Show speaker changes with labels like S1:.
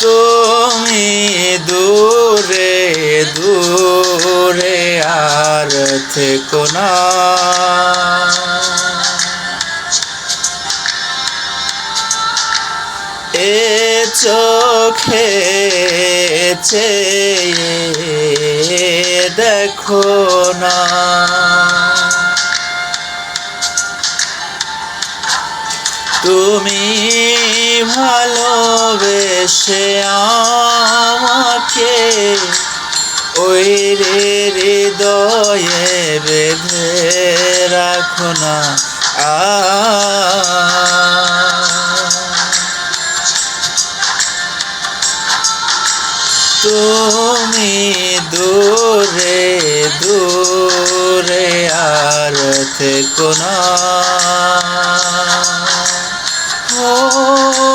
S1: তুমি দূরে দূরে আর থেকো না। এ চোখে চেয়ে দেখো না। তুমি ভালোবেসে আমাকে ওই রে হৃদয়ে বেঁধে রাখো না। তুমি দূরে দূরে আর থেকো না। ও